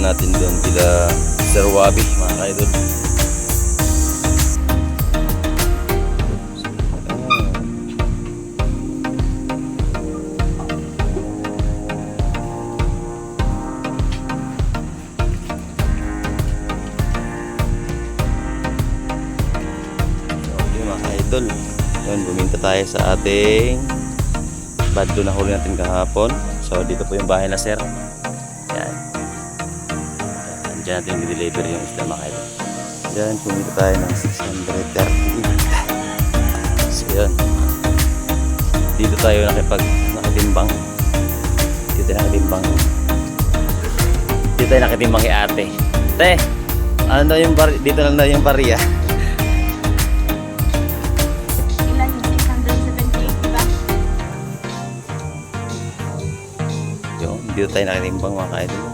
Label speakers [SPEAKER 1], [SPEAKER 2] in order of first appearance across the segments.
[SPEAKER 1] natin doon kila Sir Wabi mga kaidol. Kaidol. Yun buminta tayo sa ating badlo na huli natin kahapon. So dito po yung bahay na sir Diyan natin i-deliver yung isda mga kaidol. Diyan, pumita tayo ng 638. So, yun. Dito tayo nakipag nakatimbang. Dito tayo nakatimbang. Dito tayo nakatimbang kay ate. Te, ano daw yung bar dito lang daw yung bariya.
[SPEAKER 2] Ilan yung 678, diba?
[SPEAKER 1] Yun, dito tayo nakatimbang mga kaidol.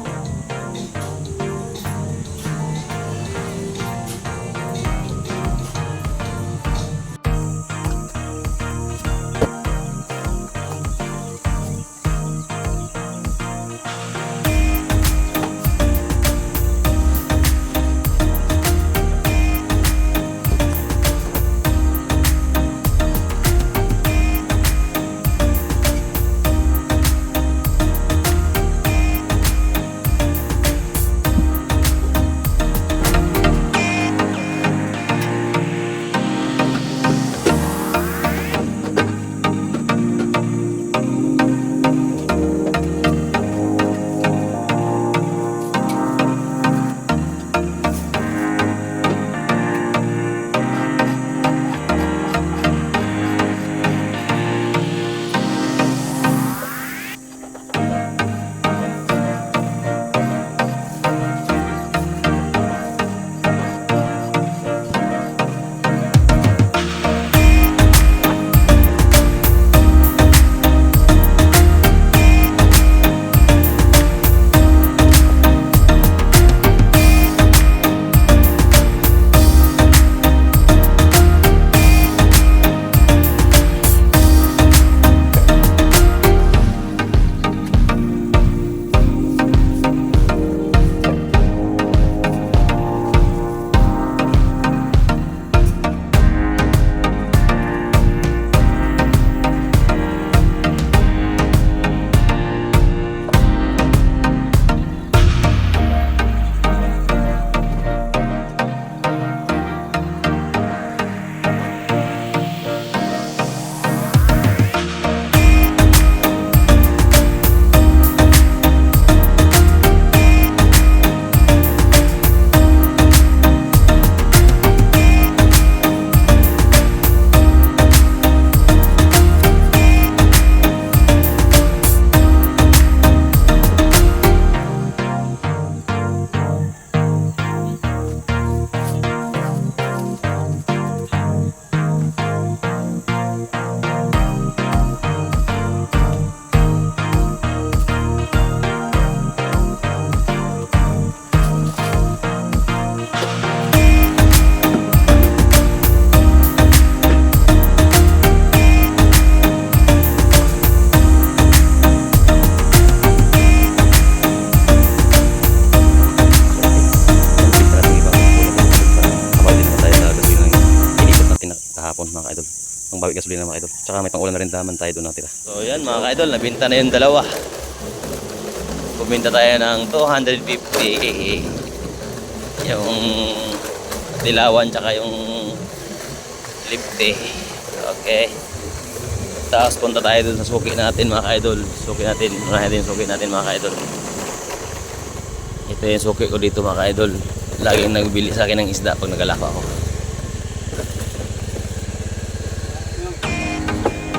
[SPEAKER 1] Pang bawi gasolina mga kaidol. Tsaka may pang-ulan na rin naman tayo doon natira. So yan mga kaidol, nabinta na yung dalawa. Puminta tayo ng 250. Yung dilawan tsaka yung lipte. Okay. Tapos punta tayo dun sa suki natin mga ka-idol. Suki natin. Unahin yung suki natin mga ka-idol. Ito yung suki ko dito mga ka-idol. Laging nagbili sa akin ng isda pag nagalako ako.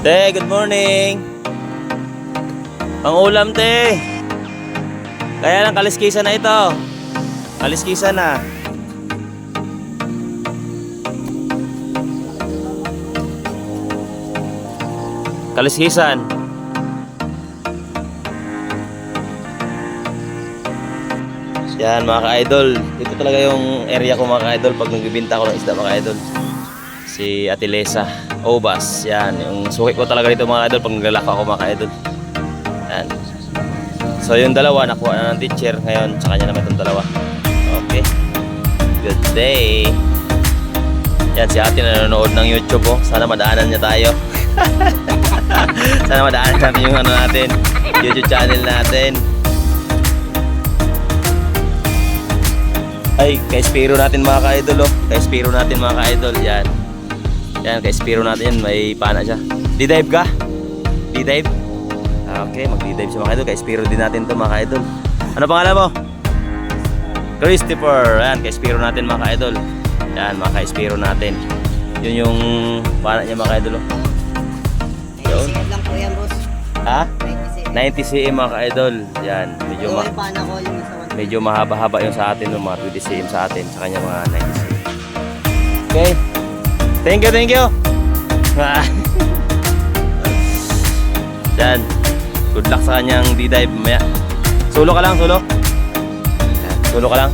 [SPEAKER 1] Te, good morning. Ang ulam, te. Kaya lang kaliskisan na ito. Kaliskisan na. Kaliskisan. Yan mga ka-idol. Ito talaga yung area ko mga ka-idol pag nagbibinta ako ng isda mga ka-idol. Si Ate Lesa Obas. Yan. Yung suki ko talaga dito mga ka-idol pag naglalako ako mga ka-idol. Yan. So yung dalawa nakuha na ng teacher ngayon sa kanya naman itong dalawa. Okay. Good day. Yan si ate nanonood ng YouTube oh. Sana madaanan niya tayo. Sana madaanan natin yung ano natin, YouTube channel natin. Ay, kay Spiro natin mga ka-idol oh. Kay Spiro natin mga ka-idol, yan. Yan, kay Spiro natin yan, may pana siya. D-dive ka? D-dive? Ah, Okay, mag-D-dive siya mga ka-idol. Kay Spiro din natin to mga ka-idol. Ano pangalan mo? Christopher. Yan, kay Spiro natin mga ka-idol. Yan, mga ka-Spiro natin. Yun yung pana niya mga ka-idol oh. Yun.
[SPEAKER 3] 90 lang po yan, boss.
[SPEAKER 1] Ha?
[SPEAKER 3] 90
[SPEAKER 1] 90 cm mga ka-idol. Yan, medyo ma medyo mahaba-haba yung sa atin, yung mga 20 cm sa atin, sa kanya mga 90 cm. Okay. Thank you, thank you. Yan. Good luck sa kanyang D-dive mamaya. Solo ka lang, solo. Solo ka lang.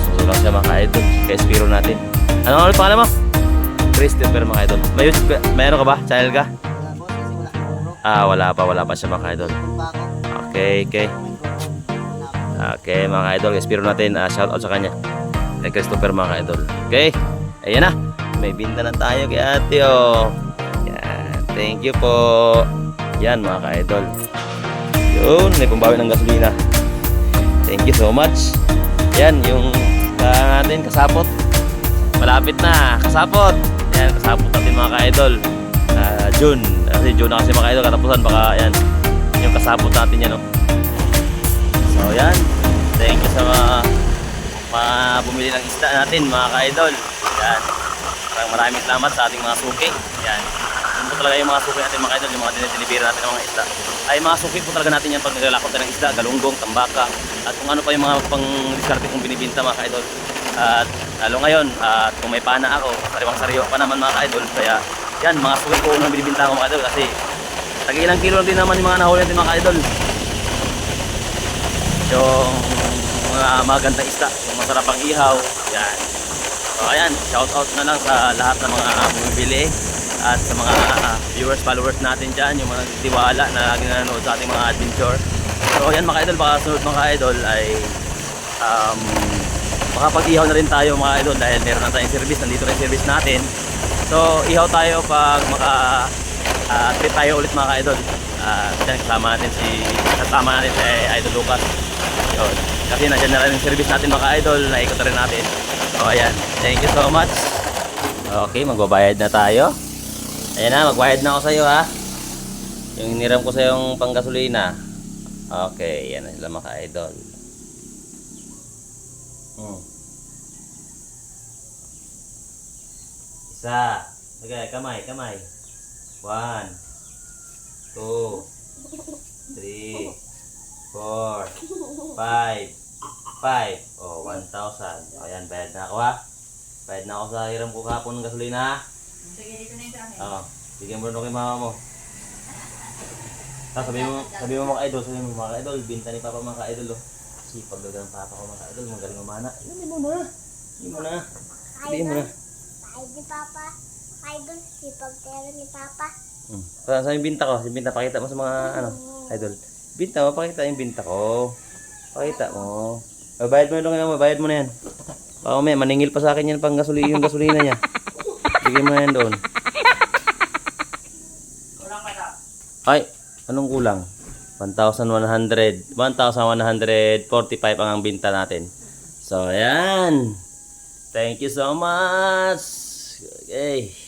[SPEAKER 1] Solo lang siya mga ka-idol. Kay Spiro natin. Ano ulit pangalan mo? Christopher mga idol. May YouTube? Mayroon ka ba? Channel ka? Ah, wala pa, wala pa siya mga idol. Okay, okay. Okay, mga idol, Espiro natin, ah, shout out sa kanya. Kay Christopher mga idol. Okay, ayan na. May binta na tayo kay ate, oh. Yan, thank you po. Yan, mga ka-idol. Yun, may pambawi ng gasolina. Thank you so much. Yan, yung uh, natin, kasapot. Malapit na, kasapot. Yan, kasapot natin mga ka-idol. Ah, June. Kasi June na kasi mga ka-idol, katapusan baka yan. Yung kasapot natin yan, oh. So yan, thank you sa mga, mga bumili ng isda natin mga ka-idol. Yan, maraming maraming salamat sa ating mga suki. Yan, yun talaga yung mga suki natin mga ka-idol, yung mga dinideliver natin ng mga isda. Ay mga suki po talaga natin yan pag naglalakot ng isda, galunggong, tambaka, at kung ano pa yung mga pang diskarte kong binibinta mga ka-idol. At lalo ngayon, at kung may pana ako, sariwang sariwa pa naman mga ka-idol. Kaya yan, mga suki ko unang binibinta ko mga ka-idol kasi tag-ilang kilo lang din naman yung mga nahuli natin mga ka-idol yung mga magandang isda, yung masarap ang ihaw, yan. So ayan, shout out na lang sa lahat ng mga bumibili at sa mga ah, viewers, followers natin dyan, yung mga nagtiwala na lagi nanonood sa ating mga adventure. So ayan mga idol, baka sunod mga idol ay um, makapag-ihaw na rin tayo mga idol dahil meron na tayong service, nandito na yung service natin. So ihaw tayo pag maka ah, trip tayo ulit mga idol. Uh, dyan kasama natin si kasama natin si Idol Lucas. Yun. Kasi nandiyan na rin yung service natin mga idol, naikot na rin natin. So ayan, thank you so much. Okay, magbabayad na tayo. Ayan na, magbayad na ako sa iyo ha. Yung hiniram ko sa yung panggasolina. Okay, yan na sila mga idol. Hmm. Isa. Okay, kamay, kamay. One, two, three, four, five, five. Oh, 1,000. Ayan, bayad na ako ha. Bayad na ako sa hiram ko kahapon ng gasolina ha.
[SPEAKER 2] Sige, dito na yung sa akin.
[SPEAKER 1] Oo. Bigyan mo kay mama mo. Tapos sabi mo, sabi mo mga idol, sabi mo mga idol, binta ni papa mga idol oh. Sipag daw ng papa ko mga idol, magaling mamana. Ilamin mo na. Ilamin mo na. Ilamin mo na.
[SPEAKER 4] Ay, di Papa. Dun, sipag pero ni Papa.
[SPEAKER 1] Hmm. Saan sa yung binta ko? Yung binta, pakita mo sa mga ano, idol. Binta mo, pakita yung binta ko. Pakita mo. Mabayad mo lang, mabayad mo na yan. Baka may maningil pa sa akin yan pang gasolina, yung gasolina niya. Bigay mo na yan doon. Ay, anong kulang? 1,100. 1,145 ang ang binta natin. So, ayan. Thank you so much. Okay.